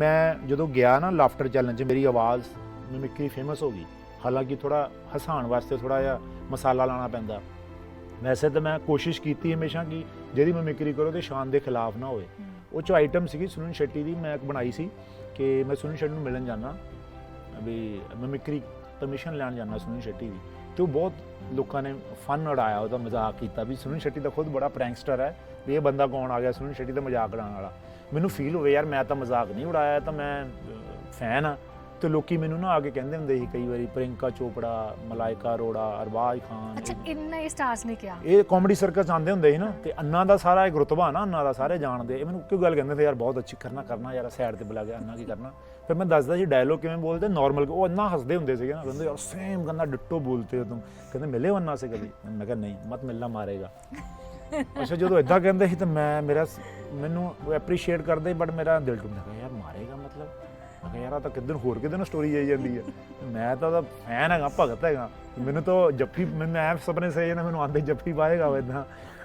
ਮੈਂ ਜਦੋਂ ਗਿਆ ਨਾ ਲਾਫਟਰ ਚੈਲੰਜ 'ਚ ਮੇਰੀ ਆਵਾਜ਼ ਮਿਮਿਕਰੀ ਫੇਮਸ ਹੋ ਗਈ। ਹਾਲਾਂਕਿ ਥੋੜਾ ਹਸਾਉਣ ਵਾਸਤੇ ਥੋੜਾ ਜਿਹਾ ਮਸਾਲਾ ਲਾਣਾ ਪੈਂਦਾ। ਵੈਸੇ ਤਾਂ ਮੈਂ ਕੋਸ਼ਿਸ਼ ਕੀਤੀ ਹਮੇਸ਼ਾ ਕਿ ਜਿਹੜੀ ਮਿਮਿਕਰੀ ਕਰੋ ਤੇ ਸ਼ਾਨ ਦੇ ਖਿਲਾਫ ਨਾ ਹੋਵੇ। ਉਹ ਚ ਆਈਟਮ ਸੀਗੀ ਸੁਨੀਲ ਸ਼ੈਟੀ ਦੀ ਮੈਂ ਇੱਕ ਬਣਾਈ ਸੀ ਕਿ ਮੈਂ ਸੁਨੀਲ ਸ਼ੈਟੀ ਨੂੰ ਮਿਲਣ ਜਾਣਾ ਵੀ ਮਿਮਿਕਰੀ ਪਰਮਿਸ਼ਨ ਲੈਣ ਜਾਣਾ ਸੁਨੀਲ ਸ਼ੈਟੀ ਦੀ। ਤੇ ਉਹ ਬਹੁਤ ਲੋਕਾਂ ਨੇ ਫਨ ਉਡਾਇਆ, ਉਹਦਾ ਮਜ਼ਾਕ ਕੀਤਾ ਵੀ ਸੁਨੀਲ ਸ਼ੈਟੀ ਤਾਂ ਖੁਦ ਬੜਾ ਪ੍ਰੈਂਕਸਟਰ ਹੈ, ਵੀ ਇਹ ਬੰਦਾ ਕੌਣ ਆ ਗਿਆ ਸੁਨੀਲ ਸ਼ੈਟੀ ਦਾ ਮਜ਼ਾਕ ਉਡਾਉਣ ਵਾਲਾ। ਮੈਨੂੰ ਫੀਲ ਹੋਵੇ ਯਾਰ, ਮੈਂ ਤਾਂ ਮਜ਼ਾਕ ਨਹੀਂ ਉਡਾਇਆ, ਤਾਂ ਮੈਂ ਫੈਨ ਆ ਤੇ ਲੋਕੀ ਮੈਨੂੰ ਨਾ ਆ ਕੇ ਕਹਿੰਦੇ ਹੁੰਦੇ ਸੀ ਕਈ ਵਾਰੀ ਪ੍ਰਿੰਕਾ ਚੋਪੜਾ ਮਲਾਇਕਾ ਅਰੋੜਾ ਅਰਬਾਜ਼ ਖਾਨ। ਅੱਛਾ ਇੰਨਾ ਸਟਾਰਸ ਨੇ ਕਿਹਾ। ਇਹ ਕਾਮੇਡੀ ਸਰਕਸ ਆਉਂਦੇ ਹੁੰਦੇ ਸੀ ਨਾ ਤੇ ਅੰਨਾ ਦਾ ਸਾਰਾ ਇੱਕ ਰੁਤਬਾ ਨਾ ਅੰਨਾ ਦਾ ਸਾਰੇ ਜਾਣਦੇ। ਇਹ ਮੈਨੂੰ ਕਿਉਂ ਗੱਲ ਕਹਿੰਦੇ ਤੇ ਯਾਰ ਬਹੁਤ ਅੱਛੀ ਕਰਨਾ ਕਰਨਾ ਯਾਰ ਸਾਈਡ ਤੇ ਬੁਲਾ ਕੇ ਅੰਨਾ ਕੀ ਕਰਨਾ? ਫਿਰ ਮੈਂ ਦੱਸਦਾ ਸੀ ਡਾਇਲੋਗ ਕਿਵੇਂ ਬੋਲਦੇ ਨਾਰਮਲ ਉਹ ਅੰਨਾ ਹੱਸਦੇ ਹੁੰਦੇ ਸੀਗੇ ਨਾ ਕਹਿੰਦੇ ਯਾਰ ਸੇਮ ਕਹਿੰਦਾ ਡਿੱਟੋ ਬੋਲਤੇ ਹੋ ਤੁਮ। ਕਹਿੰਦੇ ਮਿਲੇ ਅੰਨਾ ਸੇ ਕਦੀ? ਮੈਂ ਕਿਹਾ ਨਹੀਂ ਮਤ ਮਿਲਣਾ ਮਾਰੇਗਾ। ਅੱਛਾ ਜਦੋਂ ਇਦਾਂ ਕਹਿੰਦੇ ਸੀ ਤਾਂ ਮੈਂ ਮੇਰਾ ਮੈਨੂੰ ਐਪਰੀਸ਼ੀਏਟ ਕਰਦੇ ਬਟ ਮੇਰਾ ਦਿਲ ਟੁੱਟਦਾ ਗਿਆ ਯਾਰ ਮਾਰੇਗਾ ਮਤਲਬ? ਮੈਂ ਕਿਹਾ ਯਾਰ ਆਹ ਤਾਂ ਕਿੱਧਰ ਹੋਰ ਕਿਤੇ ਨੂੰ ਸਟੋਰੀ ਜਾਈ ਜਾਂਦੀ ਹੈ ਮੈਂ ਤਾਂ ਉਹਦਾ ਫੈਨ ਹੈਗਾ ਭਗਤ ਹੈਗਾ। ਮੈਨੂੰ ਤਾਂ ਜੱਫੀ ਮੈਨੂੰ ਐ ਸੁਪਨੇ ਸੇ ਨਾ ਮੈਨੂੰ ਆਂਦੇ ਜੱਫੀ ਪਾਏਗਾ ਉਹ ਇਦਾਂ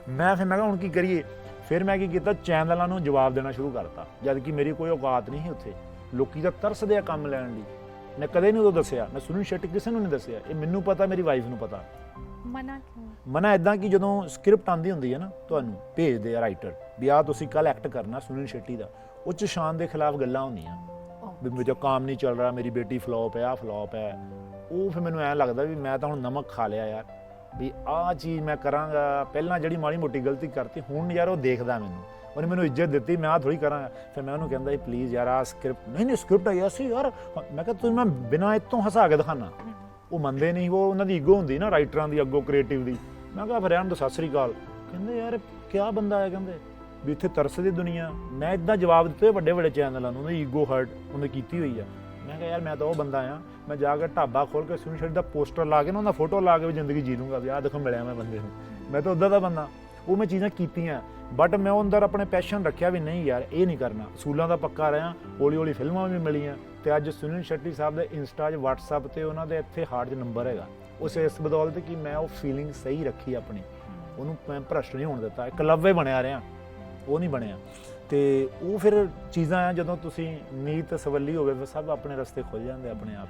ਮੈਂ ਫਿਰ ਮੈਂ ਕਿਹਾ ਹੁਣ ਕੀ ਕਰੀਏ? ਫਿਰ ਮੈਂ ਕੀ ਕੀਤਾ? ਚੈਨਲਾਂ ਨੂੰ ਜਵਾਬ ਦੇਣਾ ਸ਼ੁਰੂ ਕਰਤਾ। ਜਦ ਕਿ ਮੇਰੀ ਕੋਈ ਔਕਾਤ ਨਹੀਂ ਸੀ ਉੱਥੇ। ਲੋਕੀ ਤਾਂ ਤਰਸਦੇ ਆ ਕੰਮ ਲੈਣ ਲਈ। ਮੈਂ ਕਦੇ ਨਹੀਂ ਉਦੋਂ ਦੱਸਿਆ। ਮੈਂ ਸੁਨੀਲ ਸ਼ੈਟੀ ਕਿਸੇ ਨੂੰ ਨਹੀਂ ਦੱਸਿਆ। ਇਹ ਮੈਨੂੰ ਪਤਾ ਮੇਰੀ ਵਾਈਫ ਨੂੰ ਪਤਾ। ਮਨਾ ਕਿਉਂ? ਮਨਾ ਇਦਾਂ ਕਿ ਜਦੋਂ ਸਕ੍ਰਿਪਟ ਆਂਦੀ ਹੁੰਦੀ ਹੈ ਨਾ ਤੁਹਾਨੂੰ ਭੇਜਦੇ ਆ ਰਾਈਟਰ ਵੀ ਆ ਤੁਸੀਂ ਕੱਲ ਐਕਟ ਕਰਨਾ ਸੁਨੀਲ ਸ਼ੈਟੀ ਦਾ। ਉਹ 'ਚ ਸ਼ਾਨ ਦੇ ਖਿਲਾਫ ਗੱਲਾਂ ਹੁੰਦੀਆਂ। ਵੀ ਮੇਰਾ ਕੰਮ ਨਹੀਂ ਚੱਲ ਰਿਹਾ, ਮੇਰੀ ਬੇਟੀ ਫਲੋਪ ਹੈ, ਆ ਫਲॉप ਹੈ। ਉਹ ਫਿਰ ਮੈਨੂੰ ਐਂ ਲੱਗਦਾ ਵੀ ਮੈਂ ਤਾਂ ਹੁਣ ਨਮਕ ਖਾ ਲਿਆ ਯਾਰ। ਵੀ ਆਹ ਚੀਜ਼ ਮੈਂ ਕਰਾਂਗਾ। ਪਹਿਲਾਂ ਜਿਹੜੀ ਮਾੜੀ ਮੋਟੀ ਗਲਤੀ ਕਰਤੀ, ਹੁਣ ਯਾਰ ਉਹ ਦੇਖਦਾ ਮੈਨੂੰ। ਉਹਨੇ ਮੈਨੂੰ ਇੱਜ਼ਤ ਦਿੱਤੀ, ਮੈਂ ਆ ਥੋੜੀ ਕਰਾਂਗਾ। ਫਿਰ ਮੈਂ ਉਹਨੂੰ ਕਹਿੰਦਾ ਪਲੀਜ਼ ਯਾਰ ਆ ਸਕ੍ਰਿਪਟ ਨਹੀਂ ਨਹੀਂ ਸਕ੍ਰਿਪਟ ਆਈ ਸੀ ਯਾਰ, ਮੈਂ ਕਿਹਾ ਤੂੰ ਮੈਂ ਬਿਨਾਂ ਇਤੋਂ ਹਸਾ ਕੇ ਦਿਖਾਣਾ ਉਹ ਮੰਨਦੇ ਨਹੀਂ, ਉਹ ਉਹਨਾਂ ਦੀ ਈਗੋ ਹੁੰਦੀ ਨਾ ਰਾਈਟਰਾਂ ਦੀ ਅੱਗੋਂ ਕ੍ਰੀਏਟਿਵ ਦੀ। ਮੈਂ ਕਿਹਾ, ਫਿਰ ਰਹਿਣ ਦੋ, ਸਤਿ ਸ੍ਰੀ ਅਕਾਲ। ਕਹਿੰਦੇ, ਯਾਰ, ਕਿਆ ਬੰਦਾ ਹੈ? ਕਹਿੰਦੇ ਵੀ ਇੱਥੇ ਤਰਸਦੀ ਦੁਨੀਆ, ਮੈਂ ਇਦਾਂ ਜਵਾਬ ਦਿੱਤੇ ਵੱਡੇ ਵੱਡੇ ਚੈਨਲਾਂ ਨੂੰ ਉਹਦੀ ਈਗੋ ਹਰਟ ਉਹਨੇ ਕੀਤੀ ਹੋਈ ਆ। ਮੈਂ ਕਿਹਾ, ਯਾਰ, ਮੈਂ ਤਾਂ ਉਹ ਬੰਦਾ ਆ, ਮੈਂ ਜਾ ਕੇ ਢਾਬਾ ਖੋਲ ਕੇ ਸੁਨੀਲ ਸ਼ੈਟੀ ਦਾ ਪੋਸਟਰ ਲਾ ਕੇ ਨਾ, ਉਹਦਾ ਫੋਟੋ ਲਾ ਕੇ ਵੀ ਜ਼ਿੰਦਗੀ ਜੀ ਲੂੰਗਾ ਵੀ ਆਹ ਦੇਖੋ ਮਿਲਿਆ ਮੈਂ ਬੰਦੇ ਨੂੰ। ਮੈਂ ਤਾਂ ਉਦਾਂ ਦਾ ਬੰਦਾ, ਉਹ ਮੈਂ ਚੀਜ਼ਾਂ ਕੀਤੀਆਂ ਬਟ ਮੈਂ ਉਹ ਅੰਦਰ ਆਪਣੇ ਪੈਸ਼ਨ ਰੱਖਿਆ ਵੀ ਨਹੀਂ ਯਾਰ, ਇਹ ਨਹੀਂ ਕਰਨਾ। ਅਸੂਲਾਂ ਦਾ ਪੱਕਾ ਰਿਹਾ ਹੌਲੀ ਹੌਲੀ ਫਿਲਮਾਂ ਵੀ ਮਿਲੀਆਂ ਤੇ ਅੱਜ ਸੁਨੀਲ ਸ਼ੈਟੀ ਸਾਹਿਬ ਦੇ ਇੰਸਟਾ 'ਚ, WhatsApp ਤੇ ਉਹਨਾਂ ਦੇ ਇੱਥੇ ਹਾਰਟ 'ਚ ਨੰਬਰ ਹੈਗਾ। ਉਸ ਇਸ ਬਦੌਲਤ ਕਿ ਮੈਂ ਉਹ ਫੀਲਿੰਗ ਸਹੀ ਰੱਖੀ ਆਪਣੀ। ਉਹਨੂੰ ਮੈਂ ਭ੍ਰਸ਼ਟ ਨਹੀਂ ਹੋਣ ਦਿੱਤਾ, ਇੱਕ ਬਣਿਆ ਰਿਹਾ। ਉਹ ਨਹੀਂ ਬਣਿਆ। ਤੇ ਉਹ ਫਿਰ ਚੀਜ਼ਾਂ ਆ ਜਦੋਂ ਤੁਸੀਂ ਨੀਤ ਸਵੱਲੀ ਹੋਵੇ ਫਿਰ ਸਭ ਆਪਣੇ ਰਸਤੇ ਖੁੱਲ ਜਾਂਦੇ ਆਪਣੇ ਆਪ।